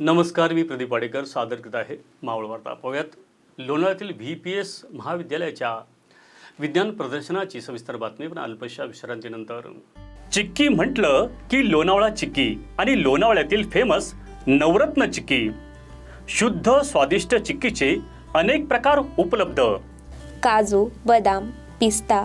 नमस्कार मी प्रदीप वाडेकर सादर करत आहे मावळ वार्ता. पाहूयात लोणावळ्यातील व्ही पी एस महाविद्यालयाच्या विज्ञान प्रदर्शनाची सविस्तर बातमी पण अल्पशा विश्रांतीनंतर चिक्की म्हटलं की लोणावळा चिक्की आणि लोणावळ्यातील फेमस नवरत्न चिक्की. शुद्ध स्वादिष्ट चिक्कीचे अनेक प्रकार उपलब्ध. काजू बदाम पिस्ता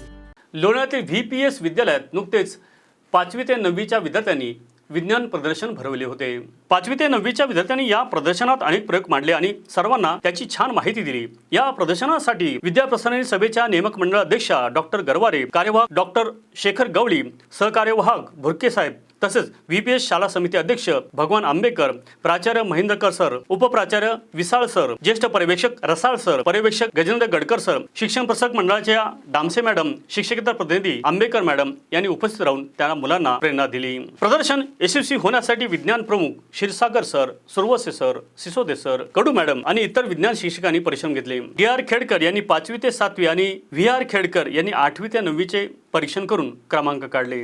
लोणातील व्ही पी एस विद्यालयात नुकतेच पाचवी ते नववीच्या विद्यार्थ्यांनी विज्ञान प्रदर्शन भरवले होते. पाचवी ते नववीच्या विद्यार्थ्यांनी या प्रदर्शनात अनेक प्रयोग मांडले आणि सर्वांना त्याची छान माहिती दिली. या प्रदर्शनासाठी विद्याप्रसारणी सभेच्या नियमक मंडळ डॉक्टर गरवारे कार्यवाहक डॉक्टर शेखर गवळी सहकार्यवाहक भुरके साहेब तसेच व्ही पी एस शाला समिती अध्यक्ष भगवान आंबेकर प्राचार्य महेंद्रकर सर उपप्राचार्य विसाळ सर ज्येष्ठ पर्यवेक्षक रसाळ सर पर्यवेक्षक गजेंद्र गडकर सर शिक्षण प्रसारक मंडळाच्या डामसे मॅडम शिक्षकेतर प्रतिनिधी आंबेकर मॅडम यांनी उपस्थित राहून त्यांना मुलांना प्रेरणा दिली. प्रदर्शन यशस्वी होण्यासाठी विज्ञान प्रमुख Kshirsagar sir Suravase sir Sisode sir Kadu madam आणि इतर विज्ञान शिक्षकांनी परिश्रम घेतले. डी आर खेडकर यांनी पाचवी ते सातवी आणि व्ही आर खेडकर यांनी आठवी ते नववीचे परीक्षण करून क्रमांक काढले.